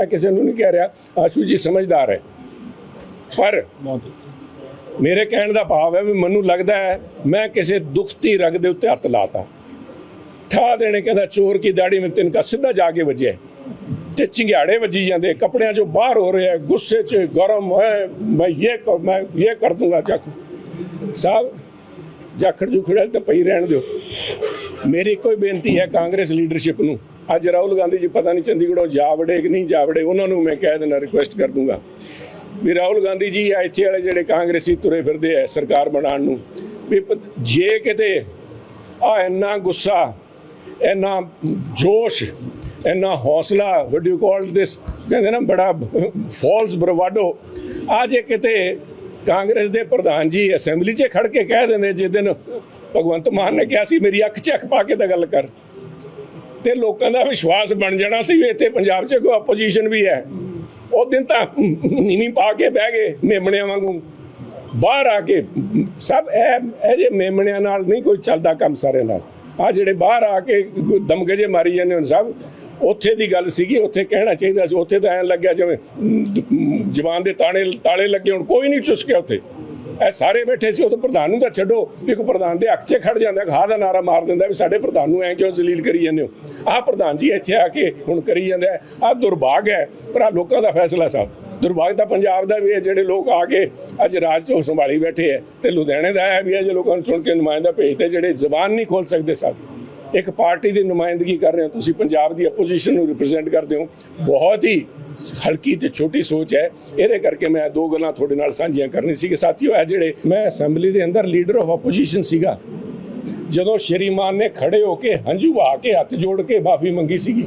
ਮੈਂ ਕਿਸੇ ਨੂੰ ਨਹੀਂ ਕਹਿ ਰਿਹਾ, ਆਸ਼ੂ ਜੀ ਸਮਝਦਾਰ ਹੈ। ਪਰ ਮੇਰੇ ਕਹਿਣ ਦਾ ਭਾਵ ਹੈ ਵੀ ਮੈਨੂੰ ਲੱਗਦਾ ਹੈ ਮੈਂ ਕਿਸੇ ਦੁਖਤੀ ਰਗ ਦੇ ਉੱਤੇ ਹੱਥ ਲਾਤਾ। ਠਾ ਦੇਣੇ ਕਹਿੰਦਾ, ਚੋਰ ਕੀ ਦਾੜੀ ਮੈਂ ਤਿੰਨਕਾ ਸਿੱਧਾ ਜਾ ਕੇ ਵੱਜਿਆ। ਤੇ ਚਿੰਗਿਆੜੇ ਵੱਜੀ ਜਾਂਦੇ, ਕੱਪੜਿਆਂ ਚੋਂ ਬਾਹਰ ਹੋ ਰਿਹਾ ਗੁੱਸੇ 'ਚ ਗਰਮ ਹੈ, ਮੈਂ ਇਹ ਕਰ ਮੈਂ ਇਹ ਕਰ ਦੂੰਗਾ, ਚੱਕ। ਸਾਹਿਬ ਜਾਖੜ ਜੁਖੜਲ ਤੇ ਪਈ ਰਹਿਣ ਦਿਓ। ਮੇਰੀ ਕੋਈ ਬੇਨਤੀ ਹੈ ਕਾਂਗਰਸ ਲੀਡਰਸ਼ਿਪ ਨੂੰ। ਅੱਜ ਰਾਹੁਲ ਗਾਂਧੀ ਜੀ ਪਤਾ ਨਹੀਂ ਚੰਡੀਗੜ੍ਹੋਂ ਜਾ ਵੜੇ ਕਿ ਨਹੀਂ ਜਾ ਵੜੇ, ਉਹਨਾਂ ਨੂੰ ਮੈਂ ਕਹਿ ਦੇਣਾ ਰਿਕੁਐਸਟ ਕਰ ਦੂੰਗਾ ਵੀ ਰਾਹੁਲ ਗਾਂਧੀ ਜੀ ਆ ਇੱਥੇ ਵਾਲੇ ਜਿਹੜੇ ਕਾਂਗਰਸੀ ਤੁਰੇ ਫਿਰਦੇ ਆ ਸਰਕਾਰ ਬਣਾਉਣ ਨੂੰ, ਵੀ ਜੇ ਕਿਤੇ ਆ ਇੰਨਾ ਗੁੱਸਾ, ਇੰਨਾ ਜੋਸ਼, ਇੰਨਾ ਹੌਸਲਾ ਵਟ ਯੂ ਕਾਲ ਦਿਸ ਕਹਿੰਦੇ ਨਾ ਬੜਾ ਫਾਲਸ ਬਰਵਾਡੋ, ਆ ਜੇ ਕਿਤੇ ਕਾਂਗਰਸ ਦੇ ਪ੍ਰਧਾਨ ਜੀ ਅਸੈਂਬਲੀ 'ਚ ਖੜ ਕੇ ਕਹਿ ਦਿੰਦੇ, ਜਿਸ ਦਿਨ ਭਗਵੰਤ ਮਾਨ ਨੇ ਕਿਹਾ ਸੀ, ਮੇਰੀ ਅੱਖ 'ਚ ਅੱਖ ਪਾ ਕੇ ਤਾਂ ਗੱਲ ਕਰ। ਤੇ ਲੋਕਾਂ ਦਾ ਵਿਸ਼ਵਾਸ ਬਣ ਜਾਣਾ ਸੀ ਵੀ ਇੱਥੇ ਪੰਜਾਬ 'ਚ ਕੋਈ ਆਪੋਜੀਸ਼ਨ ਵੀ ਹੈ। ਉਹ ਦਿਨ ਤਾਂ ਨੀਵੀਂ ਪਾ ਕੇ ਬਹਿ ਗਏ ਮੇਮਣਿਆਂ ਵਾਂਗੂ। ਬਾਹਰ ਆ ਕੇ ਸਭ ਇਹ ਜੇ ਮੇਮਣਿਆਂ ਨਾਲ ਨਹੀਂ ਕੋਈ ਚੱਲਦਾ ਕੰਮ ਸਾਰੇ ਨਾਲ। ਆ ਜਿਹੜੇ ਬਾਹਰ ਆ ਕੇ ਦਮਗਜੇ ਮਾਰੀ ਜਾਂਦੇ ਹੁਣ ਸਭ, ਉੱਥੇ ਦੀ ਗੱਲ ਸੀਗੀ, ਉੱਥੇ ਕਹਿਣਾ ਚਾਹੀਦਾ ਸੀ, ਉੱਥੇ ਤਾਂ ਐਂ ਲੱਗਿਆ ਜਿਵੇਂ ਜਵਾਨ ਦੇ ਤਾਣੇ, ਤਾਲੇ ਲੱਗੇ ਹੁਣ, ਕੋਈ ਨਹੀਂ ਚੁਸਕਿਆ ਉੱਥੇ। ਇਹ ਸਾਰੇ ਬੈਠੇ ਸੀ, ਉਹ ਤਾਂ ਪ੍ਰਧਾਨ ਨੂੰ ਤਾਂ ਛੱਡੋ। ਇੱਕ ਪ੍ਰਧਾਨ ਦੇ ਹੱਕ 'ਚ ਖੜ ਜਾਂਦਾ ਖਾਹ ਦਾ ਨਾਰਾ ਮਾਰ ਦਿੰਦਾ ਵੀ ਸਾਡੇ ਪ੍ਰਧਾਨ ਨੂੰ ਐ ਕਿਉਂ ਜ਼ਲੀਲ ਕਰੀ ਜਾਂਦੇ ਹੋ? ਆਹ ਪ੍ਰਧਾਨ ਜੀ ਇੱਥੇ ਆ ਕੇ ਹੁਣ ਕਰੀ ਜਾਂਦਾ ਆਹ ਦੁਰਭਾਗ ਹੈ। ਪਰ ਆਹ ਲੋਕਾਂ ਦਾ ਫੈਸਲਾ ਸਾਹਿਬ ਦੁਰਭਾਗ ਤਾਂ ਪੰਜਾਬ ਦਾ ਵੀ ਹੈ, ਜਿਹੜੇ ਲੋਕ ਆ ਕੇ ਅੱਜ ਰਾਜ ਚੋਂ ਸੰਭਾਲੀ ਬੈਠੇ ਹੈ ਤੇ ਲੁਧਿਆਣੇ ਦਾ ਹੈ ਵੀ ਇਹ ਜੇ ਲੋਕਾਂ ਨੂੰ ਚੁਣ ਕੇ ਨੁਮਾਇੰਦਾ ਭੇਜਦੇ ਜਿਹੜੇ ਜ਼ਬਾਨ ਨਹੀਂ ਖੋਲ ਸਕਦੇ ਸਭ। ਇੱਕ ਪਾਰਟੀ ਦੀ ਨੁਮਾਇੰਦਗੀ ਕਰ ਰਹੇ ਹੋ ਤੁਸੀਂ, ਪੰਜਾਬ ਦੀ ਆਪੋਜੀਸ਼ਨ ਨੂੰ ਰਿਪਰੈਜ਼ੈਂਟ ਕਰਦੇ ਹੋ। ਬਹੁਤ ਹੀ ਹਲਕੀ ਤੇ ਛੋਟੀ ਸੋਚ ਹੈ। ਇਹਦੇ ਕਰਕੇ ਮੈਂ ਦੋ ਗੱਲਾਂ ਤੁਹਾਡੇ ਨਾਲ ਸਾਂਝੀਆਂ ਕਰਨੀ ਸੀ ਕਿ ਸਾਥੀਓ, ਇਹ ਜਿਹੜੇ ਮੈਂ ਅਸੈਂਬਲੀ ਦੇ ਅੰਦਰ ਲੀਡਰ ਆਫ ਆਪੋਜੀਸ਼ਨ ਸੀਗਾ, ਜਦੋਂ ਸ਼੍ਰੀਮਾਨ ਨੇ ਖੜੇ ਹੋ ਕੇ ਹੰਝੂ ਵਹਾ ਕੇ ਹੱਥ ਜੋੜ ਕੇ ਮਾਫੀ ਮੰਗੀ ਸੀਗੀ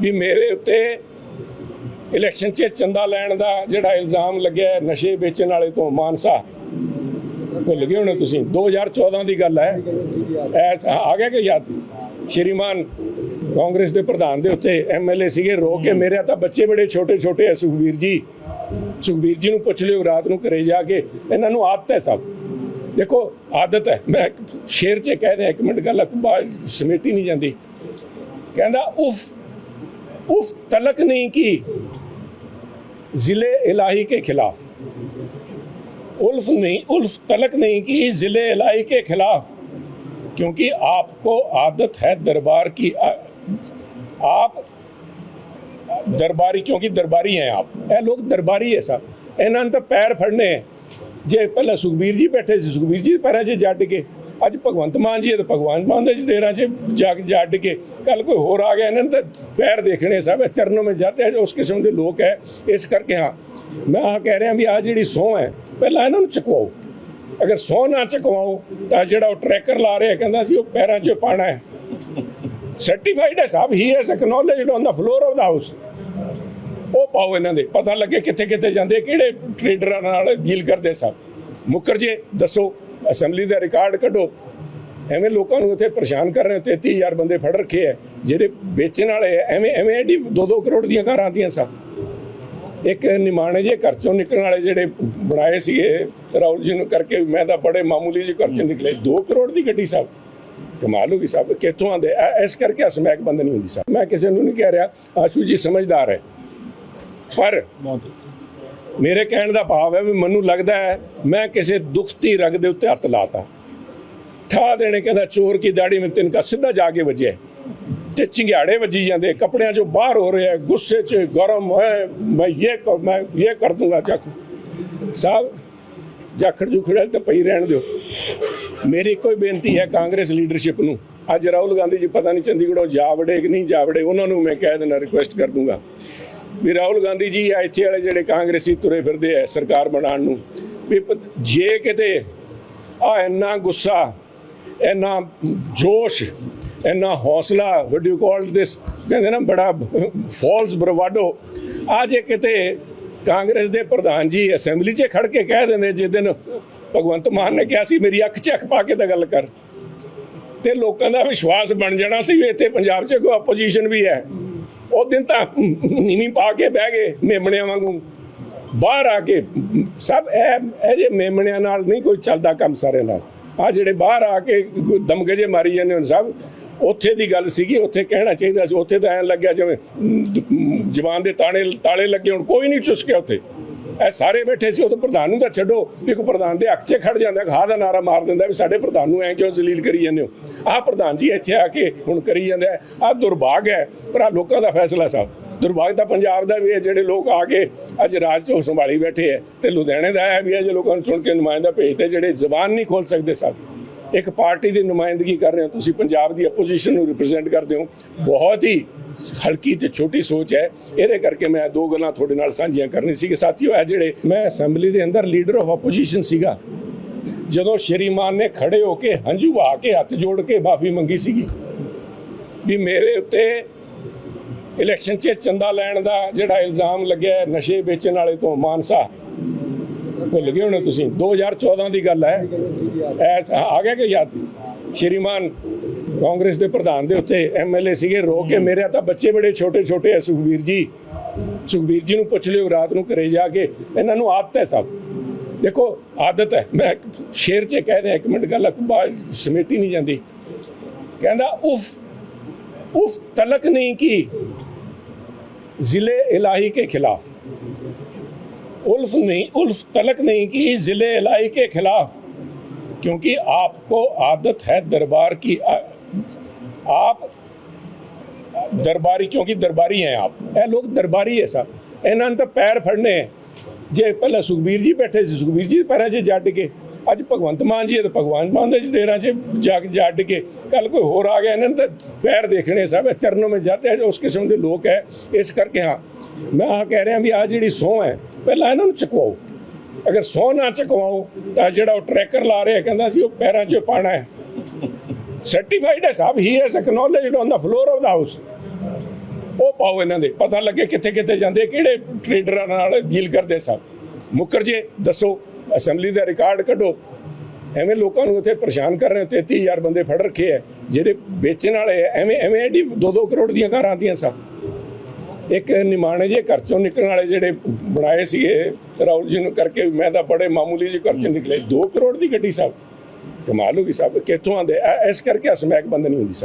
ਵੀ ਮੇਰੇ ਉੱਤੇ ਇਲੈਕਸ਼ਨ 'ਚ ਚੰਦਾ ਲੈਣ ਦਾ ਜਿਹੜਾ ਇਲਜ਼ਾਮ ਲੱਗਿਆ ਨਸ਼ੇ ਵੇਚਣ ਵਾਲੇ ਤੋਂ ਮਾਨਸਾ, ਭੁੱਲ ਗਏ ਹੋਣੇ ਤੁਸੀਂ। 2014 ਦੀ ਗੱਲ ਹੈ। ਐ ਆ ਗਿਆ ਕਿ ਯਾਦ? ਸ਼੍ਰੀਮਾਨ ਕਾਂਗਰਸ ਦੇ ਪ੍ਰਧਾਨ ਦੇ ਉੱਤੇ ਐਮਐਲਏ ਸੀਗੇ ਰੋ ਕੇ ਮੇਰੇ ਤਾਂ ਬੱਚੇ ਬੜੇ ਛੋਟੇ ਛੋਟੇ ਐ ਸੁਖਬੀਰ ਜੀ ਸੁਖਬੀਰ ਜੀ ਨੂੰ ਪੁੱਛ ਲਿਓ ਰਾਤ ਨੂੰ ਘਰੇ ਜਾ ਕੇ ਇਹਨਾਂ ਨੂੰ ਆਦਤ ਹੈ ਸਭ ਦੇਖੋ ਆਦਤ ਹੈ ਮੈਂ ਇੱਕ ਸ਼ੇਰ 'ਚ ਕਹਿ ਦਿਆਂ ਇੱਕ ਮਿੰਟ ਗੱਲ ਬਾਅਦ ਸਮੇਟੀ ਨਹੀਂ ਜਾਂਦੀ ਕਹਿੰਦਾ ਉਫ उफ तलक नहीं की जिले इलाही के खिलाफ उल्फ नहीं उल्फ तलक नहीं की जिले इलाही के खिलाफ क्योंकि आपको आदत है दरबार की आ- आप ਦਰਬਾਰੀ, ਕਿਉਂਕਿ ਦਰਬਾਰੀ ਹੈ ਆਪ। ਇਹ ਲੋਕ ਦਰਬਾਰੀ ਹੈ ਸਭ ਇਹਨਾਂ ਨੂੰ ਤਾਂ ਪੈਰ ਫੜਨੇ ਹੈ। ਜੇ ਪਹਿਲਾਂ ਸੁਖਬੀਰ ਜੀ ਬੈਠੇ ਸੀ, ਸੁਖਬੀਰ ਜੀ ਪੈਰਾਂ 'ਚ ਜੱਟ ਕੇ, ਅੱਜ ਭਗਵੰਤ ਮਾਨ ਜੀ ਹੈ ਭਗਵਾਨ ਮਾਨ ਦੇ ਡੇਰਾਂ 'ਚ ਜਾ ਕੇ ਜੱਟ ਕੇ ਕੱਲ ਕੋਈ ਹੋਰ ਆ ਗਿਆ, ਇਹਨਾਂ ਨੇ ਤਾਂ ਪੈਰ ਦੇਖਣੇ ਸਭ, ਇਹ ਚਰਨੋਂ ਵਿੱਚ ਜਾਤੇ ਉਸ ਕਿਸਮ ਦੇ ਲੋਕ ਹੈ, ਇਸ ਕਰਕੇ ਹਾਂ। ਮੈਂ ਆ ਕਹਿ ਰਿਹਾ ਵੀ ਆ ਜਿਹੜੀ ਸਹੁੰ ਹੈ, ਪਹਿਲਾਂ ਇਹਨਾਂ ਨੂੰ ਚੁਕਵਾਓ। ਅਗਰ ਸਹੁੰ ਨਾ ਚੁਕਵਾਓ, ਤਾਂ ਜਿਹੜਾ ਉਹ ਟਰੈਕਰ ਲਾ ਰਿਹਾ, ਕਹਿੰਦਾ ਸੀ ਉਹ ਪੈਰਾਂ 'ਚ ਪਾਣਾ ਹੈ। ਸਰਟੀਫਾਈਡ ਹੈ ਸਾਹਿਬ ਹੀ has acknowledged on the floor of the house ਪਾਓ ਇਹਨਾਂ ਦੇ। ਪਤਾ ਲੱਗੇ ਕਿੱਥੇ ਕਿੱਥੇ ਜਾਂਦੇ, ਕਿਹੜੇ ਟ੍ਰੇਡਰਾਂ ਨਾਲ ਡੀਲ ਕਰਦੇ ਸਭ ਮੁੱਕਰ ਜੇ, ਦੱਸੋ ਅਸੈਂਬਲੀ ਦਾ ਰਿਕਾਰਡ ਕੱਢੋ। ਐਵੇਂ ਲੋਕਾਂ ਨੂੰ ਉੱਥੇ ਪਰੇਸ਼ਾਨ ਕਰ ਰਹੇ ਹੋ 33000 ਬੰਦੇ ਫੜ ਰੱਖੇ ਐ। ਜਿਹੜੇ ਵੇਚਣ ਵਾਲੇ ਐ, ਐਵੇਂ ਐਵੇਂ ਐਡੀ 2-2 ਕਰੋੜ ਦੀਆਂ ਕਾਰਾਂ ਆਉਂਦੀਆਂ ਸਭ ਇੱਕ ਨਿਮਾਣੇ ਜੇ ਘਰ ਚੋਂ ਨਿਕਲਣ ਵਾਲੇ ਜਿਹੜੇ ਬਣਾਏ ਸੀਗੇ, ਰਾਹੁਲ ਜੀ ਨੂੰ ਕਰਕੇ ਮੈਂ ਤਾਂ ਬੜੇ ਮਾਮੂਲੀ ਜਿਹੇ ਘਰ ਚੋਂ ਨਿਕਲੇ। 2 ਕਰੋੜ ਦੀ ਗੱਡੀ ਸਾਹਿਬ ਕਮਾਲ ਹੋ ਗਈ ਸਾਹਿਬ ਕਿੱਥੋਂ ਆਂਦੇ ਇਸ ਕਰਕੇ ਅਸਮੈਕ ਬੰਦ ਨਹੀਂ ਹੁੰਦੀ ਸਾਹਿਬ ਮੈਂ ਕਿਸੇ ਨੂੰ ਨਹੀਂ ਕਹਿ ਰਿਹਾ। ਆਸ਼ੂ ਜੀ ਸਮਝਦਾਰ ਹੈ ਪਰ ਮੇਰੇ ਕਹਿਣ ਦਾ ਭਾਵ ਹੈ ਵੀ ਮੈਨੂੰ ਲੱਗਦਾ ਹੈ ਮੈਂ ਕਿਸੇ ਦੁਖਤੀ ਰਗ ਦੇ ਉੱਤੇ ਹੱਥ ਲਾਤਾ। ਠਾ ਦੇਣੇ ਕਹਿੰਦਾ ਚੋਰ ਕੀ ਦਾੜੀ ਮੈਂ ਤਿੰਨਕਾ ਸਿੱਧਾ ਜਾ ਕੇ ਵੱਜਿਆ ਤੇ ਚਿੰਗਿਆੜੇ ਵੱਜੀ ਜਾਂਦੇ ਕੱਪੜਿਆਂ ਚੋਂ ਬਾਹਰ ਹੋ ਰਿਹਾ ਗੁੱਸੇ 'ਚ ਗਰਮ ਹੈ ਮੈਂ ਇਹ ਕਰ ਮੈਂ ਇਹ ਕਰ ਦੂੰਗਾ ਚੱਕ। ਸਾਹਿਬ ਜਾਖੜ ਜੁਖੜਲ ਤੇ ਪਈ ਰਹਿਣ ਦਿਓ। ਮੇਰੀ ਕੋਈ ਬੇਨਤੀ ਹੈ ਕਾਂਗਰਸ ਲੀਡਰਸ਼ਿਪ ਨੂੰ। ਅੱਜ ਰਾਹੁਲ ਗਾਂਧੀ ਜੀ ਪਤਾ ਨਹੀਂ ਚੰਡੀਗੜ੍ਹੋਂ ਜਾ ਵੜੇ ਕਿ ਨਹੀਂ ਜਾ ਵੜੇ ਉਹਨਾਂ ਨੂੰ ਮੈਂ ਕਹਿ ਦੇਣਾ ਰਿਕੁਐਸਟ ਕਰ ਦੂੰਗਾ। ਵੀ ਰਾਹੁਲ ਗਾਂਧੀ ਜੀ ਆ ਇੱਥੇ ਵਾਲੇ ਜਿਹੜੇ ਕਾਂਗਰਸੀ ਤੁਰੇ ਫਿਰਦੇ ਆ ਸਰਕਾਰ ਬਣਾਉਣ ਨੂੰ, ਵੀ ਜੇ ਕਿਤੇ ਆ ਇੰਨਾ ਗੁੱਸਾ, ਇੰਨਾ ਜੋਸ਼, ਇੰਨਾ ਹੌਸਲਾ ਵਟ ਯੂ ਕਾਲ ਦਿਸ ਕਹਿੰਦੇ ਨਾ ਬੜਾ ਫਾਲਸ ਬਰਵਾਡੋ, ਆ ਜੇ ਕਿਤੇ ਕਾਂਗਰਸ ਦੇ ਪ੍ਰਧਾਨ ਜੀ ਅਸੈਂਬਲੀ 'ਚ ਖੜ ਕੇ ਕਹਿ ਦਿੰਦੇ ਜਿਸ ਦਿਨ ਭਗਵੰਤ ਮਾਨ ਨੇ ਕਿਹਾ ਸੀ, ਮੇਰੀ ਅੱਖ 'ਚ ਅੱਖ ਪਾ ਕੇ ਤਾਂ ਗੱਲ ਕਰ। ਤੇ ਲੋਕਾਂ ਦਾ ਵਿਸ਼ਵਾਸ ਬਣ ਜਾਣਾ ਸੀ ਵੀ ਇੱਥੇ ਪੰਜਾਬ 'ਚ ਕੋਈ ਆਪੋਜੀਸ਼ਨ ਵੀ ਹੈ। ਉਹ ਦਿਨ ਤਾਂ ਨੀਵੀਂ ਪਾ ਕੇ ਬਹਿ ਗਏ ਮੇਮਣਿਆਂ ਵਾਂਗੂ। ਬਾਹਰ ਆ ਕੇ ਸਭ ਇਹ ਇਹ ਜੇ ਮੇਮਣਿਆਂ ਨਾਲ ਨਹੀਂ ਕੋਈ ਚੱਲਦਾ ਕੰਮ ਸਾਰੇ ਨਾਲ। ਆ ਜਿਹੜੇ ਬਾਹਰ ਆ ਕੇ ਦਮਗਜੇ ਮਾਰੀ ਜਾਂਦੇ ਹੁਣ ਸਭ ਉੱਥੇ ਦੀ ਗੱਲ ਸੀਗੀ ਉੱਥੇ ਕਹਿਣਾ ਚਾਹੀਦਾ ਸੀ। ਉੱਥੇ ਤਾਂ ਐਂ ਲੱਗਿਆ ਜਿਵੇਂ ਅਮ, ਜ਼ਬਾਨ ਦੇ ਤਾਣੇ ਤਾਲੇ ਲੱਗੇ ਹੁਣ। ਕੋਈ ਨਹੀਂ ਚੁਸਕਿਆ ਉੱਥੇ। ਇਹ ਸਾਰੇ ਬੈਠੇ ਸੀ, ਉਹ ਤਾਂ ਪ੍ਰਧਾਨ ਨੂੰ ਤਾਂ ਛੱਡੋ। ਇੱਕ ਪ੍ਰਧਾਨ ਦੇ ਹੱਕ 'ਚ ਖੜ ਜਾਂਦਾ ਖਾਹ ਦਾ ਨਾਰਾ ਮਾਰ ਦਿੰਦਾ ਵੀ ਸਾਡੇ ਪ੍ਰਧਾਨ ਨੂੰ ਐਂ ਕਿਉਂ ਜ਼ਲੀਲ ਕਰੀ ਜਾਂਦੇ ਹੋ? ਆਹ ਪ੍ਰਧਾਨ ਜੀ ਇੱਥੇ ਆ ਕੇ ਹੁਣ ਕਰੀ ਜਾਂਦਾ ਆ ਦੁਰਭਾਗ ਹੈ। ਪਰ ਆਹ ਲੋਕਾਂ ਦਾ ਫੈਸਲਾ ਸਾਹਿਬ ਦੁਰਭਾਗ ਤਾਂ ਪੰਜਾਬ ਦਾ ਵੀ ਹੈ, ਜਿਹੜੇ ਲੋਕ ਆ ਕੇ ਅੱਜ ਰਾਜ ਚੋਂ ਸੰਭਾਲੀ ਬੈਠੇ ਹੈ ਤੇ ਲੁਧਿਆਣੇ ਦਾ ਹੈ ਵੀ ਹੈ, ਜੇ ਲੋਕਾਂ ਨੂੰ ਚੁਣ ਕੇ ਨੁਮਾਇੰਦਾ ਭੇਜਦੇ ਜਿਹੜੇ ਜ਼ਬਾਨ ਨਹੀਂ ਖੋਲ ਸਕਦੇ ਸਭ। ਇੱਕ ਪਾਰਟੀ ਦੀ ਨੁਮਾਇੰਦਗੀ ਕਰ ਰਹੇ ਹੋ ਤੁਸੀਂ, ਪੰਜਾਬ ਦੀ ਆਪੋਜੀਸ਼ਨ ਨੂੰ ਰਿਪਰੈਜ਼ੈਂਟ ਕਰਦੇ ਹੋ। ਬਹੁਤ ਹੀ ਹਲਕੀ ਤੇ ਛੋਟੀ ਸੋਚ ਹੈ। ਇਹਦੇ ਕਰਕੇ ਮੈਂ ਦੋ ਗੱਲਾਂ ਤੁਹਾਡੇ ਨਾਲ ਸਾਂਝੀਆਂ ਕਰਨੀ ਸੀ ਕਿ ਸਾਥੀਓ, ਇਹ ਜਿਹੜੇ ਮੈਂ ਅਸੈਂਬਲੀ ਦੇ ਅੰਦਰ ਲੀਡਰ ਆਫ ਆਪੋਜੀਸ਼ਨ ਸੀਗਾ, ਜਦੋਂ ਸ਼੍ਰੀਮਾਨ ਨੇ ਖੜੇ ਹੋ ਕੇ ਹੰਝੂ ਵਹਾ ਕੇ ਹੱਥ ਜੋੜ ਕੇ ਮਾਫੀ ਮੰਗੀ ਸੀਗੀ ਵੀ ਮੇਰੇ ਉੱਤੇ ਇਲੈਕਸ਼ਨ 'ਚ ਚੰਦਾ ਲੈਣ ਦਾ ਜਿਹੜਾ ਇਲਜ਼ਾਮ ਲੱਗਿਆ ਨਸ਼ੇ ਵੇਚਣ ਵਾਲੇ ਤੋਂ ਮਾਨਸਾ। ਭੁੱਲ ਗਏ ਹੋਣੇ ਤੁਸੀਂ। 2014 ਦੀ ਗੱਲ ਹੈ। ਐਸ, ਆ ਗਿਆ ਕਿ ਯਾਦ? ਸ਼੍ਰੀਮਾਨ ਕਾਂਗਰਸ ਦੇ ਪ੍ਰਧਾਨ ਦੇ ਉੱਤੇ ਐਮਐਲਏ ਸੀਗੇ ਰੋ ਕੇ ਮੇਰੇ ਤਾਂ ਬੱਚੇ ਬੜੇ ਛੋਟੇ ਛੋਟੇ ਆ ਸੁਖਬੀਰ ਜੀ ਸੁਖਬੀਰ ਜੀ ਨੂੰ ਪੁੱਛ ਲਿਓ ਰਾਤ ਨੂੰ ਘਰੇ ਜਾ ਕੇ ਇਹਨਾਂ ਨੂੰ ਆਦਤ ਹੈ ਸਭ ਦੇਖੋ ਆਦਤ ਹੈ ਮੈਂ ਸ਼ੇਰ 'ਚ ਕਹਿ ਰਿਹਾ ਇੱਕ ਮਿੰਟ ਗੱਲ ਬਾਅਦ ਸਮੇਟੀ ਨਹੀਂ ਜਾਂਦੀ ਕਹਿੰਦਾ ਉਫ उफ तलक नहीं की जिले इलाही के खिलाफ उल्फ नहीं उल्फ तलक नहीं की जिले इलाही के खिलाफ क्योंकि आपको आदत है दरबार की ਆਪ ਦਰਬਾਰੀ ਕਿਉਂਕਿ ਦਰਬਾਰੀ ਹੈ ਆਪ ਇਹ ਲੋਕ ਦਰਬਾਰੀ ਹੈ ਸਾ ਇਹਨਾਂ ਨੇ ਤਾਂ ਪੈਰ ਫੜਨੇ ਜੇ ਪਹਿਲਾਂ ਸੁਖਬੀਰ ਜੀ ਬੈਠੇ ਸੀ ਸੁਖਬੀਰ ਜੀ ਪੈਰਾਂ 'ਚ ਜੱਟ ਕੇ ਅੱਜ ਭਗਵੰਤ ਮਾਨ ਜੀ ਤੇ ਭਗਵੰਤ ਮਾਨ ਦੇ ਡੇਰਾ 'ਚ ਜਾ ਕੇ ਜੱਟ ਕੇ ਕੱਲ ਕੋਈ ਹੋਰ ਆ ਗਿਆ ਇਹਨਾਂ ਨੇ ਤਾਂ ਪੈਰ ਦੇਖਣੇ ਸਭ ਚਰਨੋਂ ਮੇ ਜਾਂਦੇ ਹੈ ਉਸ ਕਿਸਮ ਦੇ ਲੋਕ ਹੈ ਇਸ ਕਰਕੇ ਹਾਂ ਮੈਂ ਆ ਕਹਿ ਰਿਹਾ ਵੀ ਆ ਜਿਹੜੀ ਸੋਹ ਹੈ ਪਹਿਲਾਂ ਇਹਨਾਂ ਨੂੰ ਚਕਵਾਓ ਅਗਰ ਸੋਹ ਨਾ ਚਕਵਾਓ ਤਾਂ ਜਿਹੜਾ ਉਹ ਟਰੈਕਰ ਲਾ ਰਿਹਾ ਕਹਿੰਦਾ ਸੀ ਉਹ ਪੈਰਾਂ 'ਚ ਪਾਣਾ ਹੈ ਸਰਟੀਫਾਈਡ ਹੈ ਸਾਹਿਬ ਹੀ has acknowledged on the floor of the house ਉਹ ਪਾਓ ਇਹਨਾਂ ਦੇ ਪਤਾ ਲੱਗੇ ਕਿੱਥੇ ਕਿੱਥੇ ਜਾਂਦੇ ਕਿਹੜੇ ਟ੍ਰੇਡਰਾਂ ਨਾਲ ਡੀਲ ਕਰਦੇ ਸਭ ਮੁੱਕਰ ਜੇ ਦੱਸੋ ਅਸੈਂਬਲੀ ਦਾ ਰਿਕਾਰਡ ਕੱਢੋ। ਐਵੇਂ ਲੋਕਾਂ ਨੂੰ ਉੱਥੇ ਪਰੇਸ਼ਾਨ ਕਰ ਰਹੇ 33000 ਬੰਦੇ ਫੜ ਰੱਖੇ ਐ ਜਿਹੜੇ ਵੇਚਣ ਵਾਲੇ ਐ, ਐਵੇਂ ਐਵੇਂ ਐਡੀ 2-2 ਕਰੋੜ ਦੀਆਂ ਕਾਰਾਂ ਆਉਂਦੀਆਂ ਸਭ ਇੱਕ ਨਿਮਾਣੇ ਜੇ ਘਰ ਚੋਂ ਨਿਕਲਣ ਵਾਲੇ ਜਿਹੜੇ ਬਣਾਏ ਸੀਗੇ ਰਾਹੁਲ ਜੀ ਨੂੰ ਕਰਕੇ ਮੈਂ ਤਾਂ ਬੜੇ ਮਾਮੂਲੀ ਜਿਹੇ ਘਰ ਚੋਂ ਨਿਕਲੇ। 2 ਕਰੋੜ ਦੀ ਗੱਡੀ ਸਾਹਿਬ ਕਮਾਲ ਹੋ ਗਈ ਸਾਹਿਬ ਕਿੱਥੋਂ ਆਂਦੇ ਇਸ ਕਰਕੇ ਸਮੈਕ ਬੰਦ ਨਹੀਂ ਹੁੰਦੀ ਸਾਹਿਬ